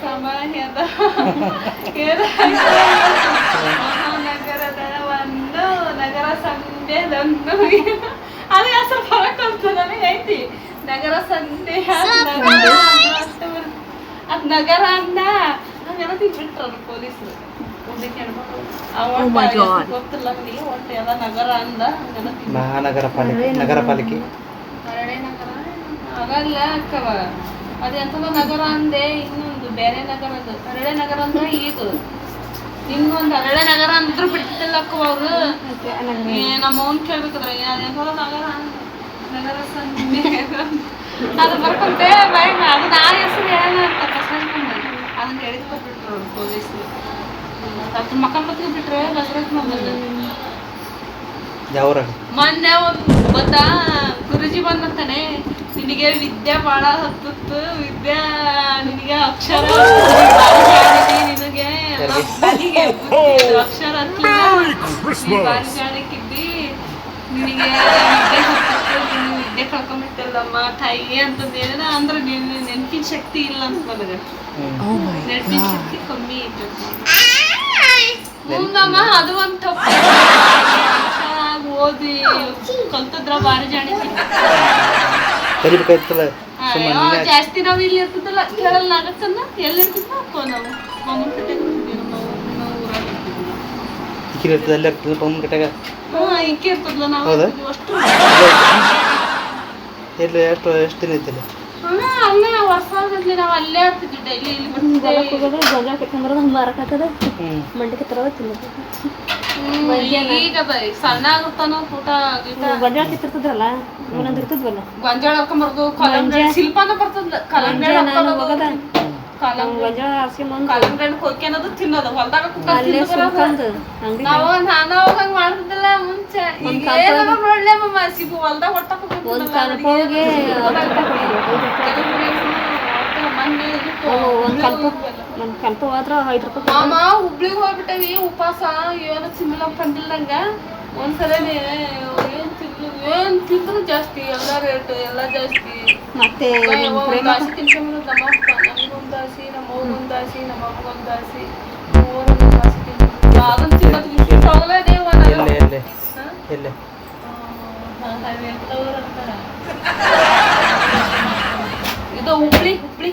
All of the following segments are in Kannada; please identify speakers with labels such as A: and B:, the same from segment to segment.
A: ಸಮಯದ ಮಹಾನಗರದ ಒಂದು ನಗರ ಸಂಧ್ಯದೊಂದು ಅದು ಹೆಸರು ನನಗೆ ಐತಿ ನಗರ ಸಂಧ್ಯೆ ಅದ್ ನಗರ ಅಂದ ನಾವೆಲ್ಲ ಬಿಟ್ರು ಪೊಲೀಸರು
B: Oh my God.
A: ಗೊತ್ತಿಲ್ಲ ನನಗೆ ಒಟ್ಟು ಎಲ್ಲ ನಗರ ಅಂದ
C: ಮಹಾನಗರ ಪಾಲಿಕೆ ನಗರ ಪಾಲಿಕೆ
A: ಹರಳೆ ನಗರ ಆಗಲ್ಲ ಅಕ್ಕವ ಅದೆಂತದ ನಗರ ಅಂದೆ ಇನ್ನೊಂದು ಬೇರೆ ನಗರ ಅದು. ಹರಳೆ ನಗರ ಅಂದ್ರೆ ಇದು. ಇನ್ನೊಂದು ಹರಳೆ ನಗರ ಅಂದ್ರು ಬಿಟ್ಟಿಲ್ಲಕ್ಕೂ ಅವರು. ನಮ್ಮ ಅವ್ನ ಕೇಳ್ಬೇಕಂದ್ರೆ ಅದೆಂತದ ನಗರ ಅಂದ್ರೆ ನಗರ ಸಂಜೆ ಅದು ಬರ್ಕೊಂತೆ ಬಾಯ್ ಅದು ನಾ ಹೆಸರು ಹೇಳೋಣ ಅಂತ ಕಸಂದ್ರೆ ಅದನ್ನ ಹೇಳಿದ್ ಕೊಟ್ಬಿಟ್ರು ಅವ್ರು ಪೊಲೀಸ್ ಅದ್ರ ಮಕ್ಕಳ ಮಕ್ಕಳು ಬಿಟ್ರೆ ಮೊದಲು
C: ಯಾವ್ರಾಗ?
A: ಮೊನ್ನೆ ಒಂದು ಗೊತ್ತಾ ಗುರುಜಿ ಬಂದಂತಾನೆ ನಿನಗೆ ವಿದ್ಯೆ ಭಾಳ ಹತ್ತಿತ್ತು. ವಿದ್ಯಾ ನಿನಗೆ ಅಕ್ಷರ ನಿನಗೆ ಅಕ್ಷರ ಹತ್ತಿದ್ದಿ ನಿನಗೆ ವಿದ್ಯೆ ಹತ್ತಿತ್ತು. ನೀನು ವಿದ್ಯೆ ಕಳ್ಕೊಂಬಿಟ್ಟಲ್ಲಮ್ಮ. ತಾಯಿ ಅಂತಂದು ಹೇಳಿದ ಅಂದ್ರೆ ನಿನ್ನ ನೆನಪಿನ ಶಕ್ತಿ ಇಲ್ಲ ಅಂತ ನನಗೆ.
B: Oh
A: ನೆನಪಿನ ಶಕ್ತಿ ಕಮ್ಮಿ ಐತೆ ಮುಂದಮ್ಮ ಅದು ಒಂದು ತಪ್ಪು. ಓದಿ. ಕಲ್ತದ್ರ ಬಾರಿ ಜಾಣಿಸಿ
C: ಕರಿಬೇಕಾಯ್ತಲ್ಲ ಸುಮ್ಮನೆ
A: ಜಾಸ್ತಿ ನಾವು ಇಲ್ಲಿ ಇರ್ತದಲ್ಲ ಕೇಳಲ್ಲ ಆಗತ್ತಲ್ಲ ಎಲ್ಲಿ ಇರ್ತದ ಅಪ್ಪ ನಾವು. ನಾವು ನಾವು ಊರಾಗ ಇರ್ತಿದ್ವಿ.
C: ಇಕ್ಕಿರಿ ಇರ್ತದೆ ಅಲ್ಲೇ ಇರ್ತದೆ ಪಮ್ಮನ ಕಟ್ಟಾಗ?
A: ಈಕೆ ಇರ್ತದಲ್ಲ ನಾವು
C: ಹೌದಾ? ಎಲ್ಲಿ ಎಷ್ಟು ಎಷ್ಟು ದಿನ ಐತಿಲ್ಲ?
A: ಅಲ್ಲೇ ವರ್ಷ ಆಗದ್ಲಿ ನಾವು ಅಲ್ಲೇ ಡೈಲಿ ಇಲ್ಲಿ
B: ಬಂದು ತರೋದು ತಿನ್ನೋದು.
A: ಈಗ ಸಣ್ಣ ಆಗುತ್ತಾನೋ ಊಟ
B: ಗೊಂಜಾಳ ಕಿತ್ತಿರ್ತದ್ರಲ್ಲ ಒಂದೊಂದು ಇರ್ತದ್ವಲ್ಲ.
A: ಗೊಂಜಾಳ ಹಾಕೊಂಬರ್ದು ಕಲಂಗಡಿ ಶಿಲ್ಪಾನ ಬರ್ತದ ಕಲಂಗಡಿ
B: ಹೋಗೋದ? ಗೊಂಜಾಳ ಹಾರ್ಸ್ಕೊಂಬಂದು
A: ಕಲಂಗಡಿ ಕೊಯ್ಕೊನೋದು ತಿನ್ನೋದು. ಹೊಲ್ದಾಗ
B: ಅಂಗಡಿ
A: ನಾವು ನಾನು ಅವಾಗ ಮಾಡ್ತಿದ್ದಿಲ್ಲ ಮುಂಚೆ. ಈಗ ಮಾಡ್ಲೆ ಮಮ್ಮ ಸಿಗು ಹೊಲ್ದಾಗ ಹೊಟ್ಟೆ
B: ಒಂದು ಹೋಗಿ ಒಂದು ಕಲ್ಪ ಕಲ್ಪ ಹೋದ್ರ ಐದು ರೂಪಾಯಿ.
A: ಮಾಮ ಹುಬ್ಳಿಗೆ ಹೋಗ್ಬಿಟ್ಟವಿ. ಉಪವಾಸ ಏನು ತಿನ್ನಲ್ಲ ಏನು ಒಂದ್ಸಲ ಏನ್ ತಿನ್ನು ಏನ್ ತಿಂದ್ರು ಜಾಸ್ತಿ ಎಲ್ಲ ರೇಟ್ ಎಲ್ಲ ಜಾಸ್ತಿ.
B: ಮತ್ತೆ
A: ದಾಸಿ ನಮ್ಮ ಅಪ್ಪ ನಮಗೊಂದು ದಾಸಿ ನಮ್ಮ ದಾಸಿ ನಮ್ಮ ಅಮ್ಮಗೊಂದು ದಾಸಿ ಮೂವರೊಂದು ದಾಸಿ ತಿನ್ಕೊಂಡ್ರು ಅದನ್ನ ತಿನ್ನೋದು ಇಷ್ಟು ಹೋಗಲೇ ದೇವ
C: ಎಲ್ಲೇ ಎಲ್ಲೇ? ಎಲ್ಲೇ?
A: ಇದು ಹುಬ್ಳಿ ಹುಬ್ಳಿ.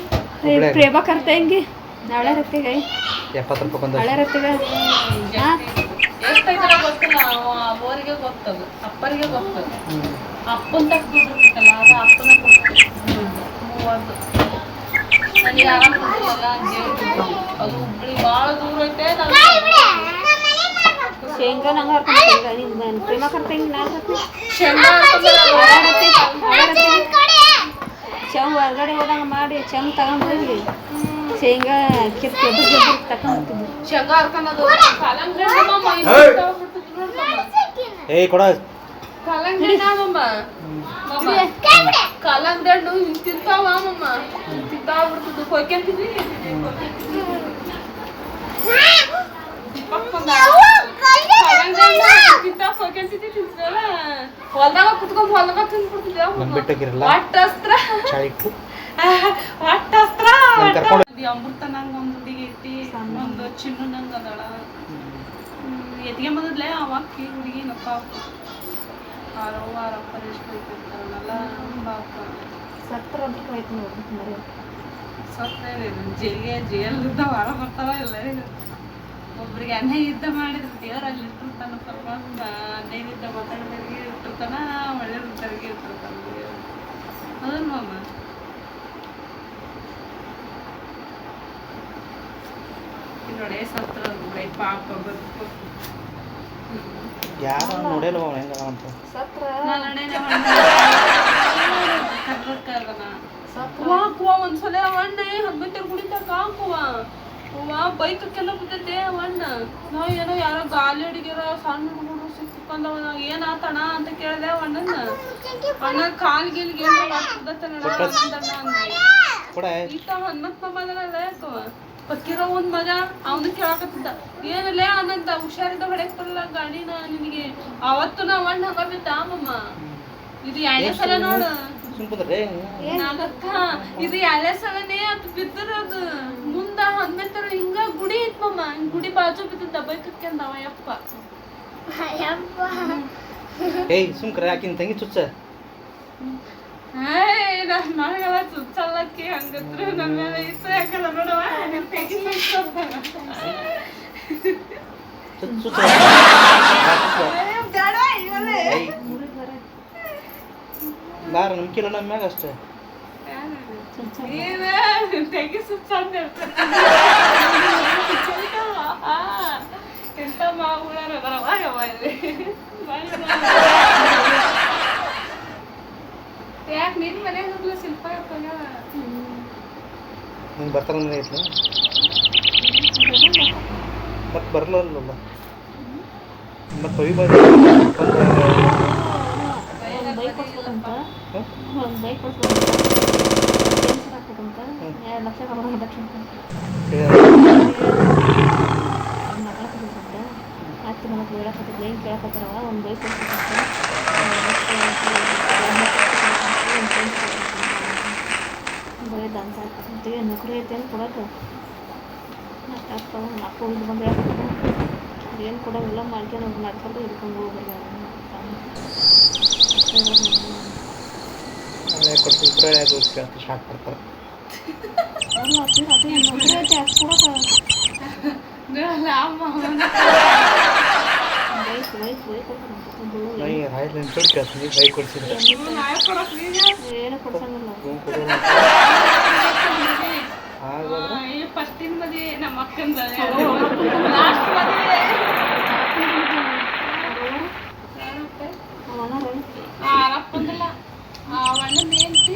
B: ಪ್ರೇಮ ಕರ್ತ ಹೆಂಗೆ? ನಾಳೆ ರೊಟ್ಟಿಗೆ.
C: ಎಪ್ಪತ್ತು ರೂಪಾಯಿ ಬಂದ
B: ನಾಳೆ ರೊಟ್ಟಿಗೆ
A: ಎಷ್ಟೈತಲ್ಲ ಗೊತ್ತಿಲ್ಲ ಅವ ಅವರಿಗೆ ಗೊತ್ತದು ಅಪ್ಪರಿಗೆ ಗೊತ್ತದು. ಅಪ್ಪನ ತಕ್ಕ ದುಡ್ಡು ಇರ್ತಲ್ಲ ಅದು ಅಪ್ಪನ ಮೂವತ್ತು. ನನಗೆ ಆರಾಮ ಅದು ಹುಬ್ಳಿ ಭಾಳ ದೂರ ಐತೆ ನಾನು
B: ಶೇಂಗಾ ನಂಗೆ ಹರ್ಕೊಂಡು ಶೇಂಗಾ ನಿನ್ ಪ್ರೇಮ ರತ್ತಿ
A: ಶೇಂಗಾ
B: ಹೊರಗಡೆ ಹೋದಂಗೆ ಮಾಡಿ ಚಮ್ ತಗೊಂಡ್ಬಂದು ಶೇಂಗಾ ಕಿತ್ತು ಎದ್ದು ಗೆದ್ದು ತಗೊಂಡ್ಬರ್ತಿದ್ವಿ
A: ಶೇಂಗಾ ನೋಡ್ತಮ್ಮ.
C: ಏಯ್! ಕೊಡ.
A: ಕಲ್ಲಂಗಡಿ ಹಿಂಗೆ ತಿಂತಾವ ಮಮ್ಮ ತಿಂತಾವ ಬಿಡ್ತದ ಕೊಯ್ಕೊಂತಿದ್ವಿ. ಹೊಲ್ದಾಗ ಕುತ್ಕೊಂಡ್ ಹೊಲ್ದಾಗ ತಿಂದ್ಬಿಡ್ತಿದ್ದೆ
C: ನಮ್ ಬಿಟ್ಟೋಗಿರಲ್ಲ.
A: ಒಟ್ಟಸ್ತ್ರ
C: ಚಾ ಕರ್ಕೊಂಡ್
A: ಅಮೃತ ನಂಗೆ ಒಂದು ಹುಡುಗಿ ಐತಿ ಒಂದು ಚಿನ್ನು ನಂಗೆ ಅದಳ. ಎತ್ಗೆ ಬಂದದ್ಲೆ ಅವಕ್ಕಿ ಹುಡುಗಿ ನಪ್ಪ ಆರವ್ವ ಆರಪ್ಪ ಎಷ್ಟು ಐತಿರ್ತಾರಲ್ಲ ಪಾಪ.
B: ಸತ್ರ ಅಂತ ಹೋಯ್ತು ನೋಡಿ ಮರಿ
A: ಸತ್ತೇನೆ ಜೈಲಿಗೆ ಜೈಲಿಂದ ವಾರ ಬರ್ತಾವ ಎಲ್ಲರಿಗೂ ಒಬ್ರಿಗೆ ಅನ್ಯಾಯ ಯುದ್ಧ ಮಾಡಿದ್ರು ದೇವ್ರ ಅಲ್ಲಿ ಇಟ್ಟಿರ್ತಾನ ಪರಮಾತ್ಮ ಅನ್ಯ ಯುದ್ಧ ಮಾತಾಡೋರಿಗೆ ಇಟ್ಟಿರ್ತಾನ ಒಳ್ಳೆ ವೃತ್ತರಿಗೆ ಇಟ್ಟಿರ್ತಾನ ಅದನ್ನ ಮಾಮ. ನೋಡಿ ಸತ್ರ ಬೈ ಪಾಪ ಬದುಕು.
C: ಯಾರು ನೋಡೇಲ್ಲ ಅವ ಹೆಂಗ ಅಂತ
B: ಸತ್ರ.
A: ಒಂದ್ಸಲ ಅಣ್ಣ ಹಬ್ಬತ್ತೆ ಕುಡಿತಾಕ ಹಾಕುವ ಅವ್ವ ಬೈಕಕ್ಕೆಲ್ಲ ಬಿದ್ದೈತೆ ಅವಣ್ಣ ನಾವ್ ಏನೋ ಯಾರೋ ಗಾಲಿ ಅಡಿಗೆರ ಸಣ್ಣ ಹುಡುಗರು ಸಿಕ್ಕಂದವ ಏನ್ ಆತಣ ಅಂತ ಕೇಳ್ದೆ ಅಣ್ಣನ ಅಣ್ಣ ಕಾಲ್ ಗೀಲ್ಗೆ
C: ಕೊಡ.
A: ಈತ ಹನ್ನತ್ ಮೊಬೈಲ್ ಯಾಕವ ಪಕ್ಕಿರೋ ಒಂದ್ ಮಗ ಅವನು ಕೇಳಕತ್ತಿದ್ದ. ಏನಲ್ಲೇ ಅನ್ನಂತ ಹುಷಾರಿದ್ದ ಹೊಡೆಯಕ್ ಬರಲ್ಲ ಗಾಡಿನ ನಿನಗೆ. ಅವತ್ತು ನಾವ್ ಅಣ್ಣ ಹಂಗ ಬಿದ್ದ ಮಮ್ಮ ಇದು ಎರಡನೇ ಸಲ ನೋಡು. ನಾಗಕ್ಕ ಇದು ಎರಡೇ ಸಲನೇ ಅದು ಬಿದ್ದಿರೋದು. ಮುಂದ ತರ ಹಿಂಗ ಗುಡಿ ಐತ್ ಮಮ್ಮ ಹಿಂಗ್ ಗುಡಿ ಬಾಜು ಬಿದ್ದ ಬೈಕ್ ಕಕ್ಕೊಂಡವ ಯಪ್ಪ.
C: ಏಯ್ ಸುಮ್ಕ್ರೆ ಆಕಿನ ತಂಗಿ ಚುಚ್ಚ.
A: ಏಯ್ ನಾನ್ ನನಗೆಲ್ಲ ಚುಚ್ಚಲ್ಲಕ್ಕಿ ಹಂಗತ್ರ ನನ್ನ ಮೇಲೆ ಇಷ್ಟ ಯಾಕಲ್ಲ ನೋಡವ ನಿಮ್ ತೆಗಿ ಸುಚ್ಚೋದ್ನ.
C: ಚುಚ್ಚ ಚುಚ್ಚ ಆ, ಚುಚ್ಚ.
A: ಏ, ಬೇಡ ಇವಲೇ
C: ಏಯ್ ಬಾರ ನಂಬಿಕಿಲ್ಲ ನಮ್ಮ ಮ್ಯಾಗ ಅಷ್ಟೇ
A: ನೀನ ತೆಗಿ ಸುಚ್ಚ ಅಂತ ಹೇಳ್ತಾರೆ ಎಂತ ಮಾವುಳಾರ ಬರವಾಗ ಇಲ್ಲಿ ಯಾಕೆ ನಿನ್ ಮನೆ ಹೋಗ್ಲ ಶಿಲ್ಪ ಇರ್ತಾಗ
C: ನಿಂಗೆ ಬರ್ತಾರ ಮನೆ ಐತ್ಲ ಮತ್ತೆ ಬರಲ್ಲಲ್ಲ ಮತ್ತೆ ಪವಿ ಬಾಜು
B: ಒಂದು ಬೈಕ್ ಕೊಡ್ಸ್ಬೇಕಂತ
C: ಹಾಂ
B: ಒಂದು ಬೈಕ್ ಕೊಡ್ಸ್ಬೇಕಂತ ಟೆನ್ಷನ್ ಹಾಕ್ಬೇಕಂತ ಎರಡು ಲಕ್ಷ ಕೊಡೋದು ಲಕ್ಷ ಮಕ್ಕಳ ಕೊಡ್ಬೇಕಂತ ಹತ್ತು ಮಕ್ಕಳು ಹೇಳಕತ್ತಿದ್ಲು ಏನು ಕೇಳಕತ್ತಾರವ ಒಂದು ಬೈಕ್ ಕೊಡ್ಸ್ಬೇಕಂತ ಬರೀ ದಂತ ಹಾಕಂತೀವಿ ನೌಕರಿ ಅಂತ ಕೊಡೋದು ಅಪ್ಪ ಇಲ್ಲಿ ಬಂದು ಏನು ಎಲ್ಲ ಮಾಡ್ಕೊಂಡು ನಡ್ಕೊಂಡು ಹಿಡ್ಕೊಂಡು ಹೋಗ್ಬರ್ರಿ
C: ಶಾಕ್ ಕೊಡ್ತಾರೆ ಏನು ಹೋಗಿ ಕೇಳ್ತಾ ಸ್ಟಾರ್ಟ್ ಮಾಡ್ತಾರೆ
B: ಅಲ್ಲ ಅದು ಅದು ನೌಕರಿ ಐತೆ ಅಷ್ಟು ಕೊಡೋಕೆ ಬೈಕ್ ಬೈಕ್ ಬೈಕ್ ಕೊಡ್ಬೇಕಂತ
C: ನೈ ರಾಯಲ್ ಎನ್ಫೀಲ್ಡ್ ಕೇಳ್ತೀನಿ ಬೈಕ್ ಕೊಡ್ಸಿದ್ರೆ
B: ಏನು ಕೊಡ್ಸಂಗಿಲ್ಲ
C: ಹ್ಞೂ
A: ಮದುವೆ ನಮ್ಮ ಅಕ್ಕನ ಲಾಸ್ಟ್ ಮದುವೆ. ಆ ಅರಪ್ಪಂದಲ್ಲ ಆ ಅಣ್ಣನ ಹೆಂಡ್ತಿ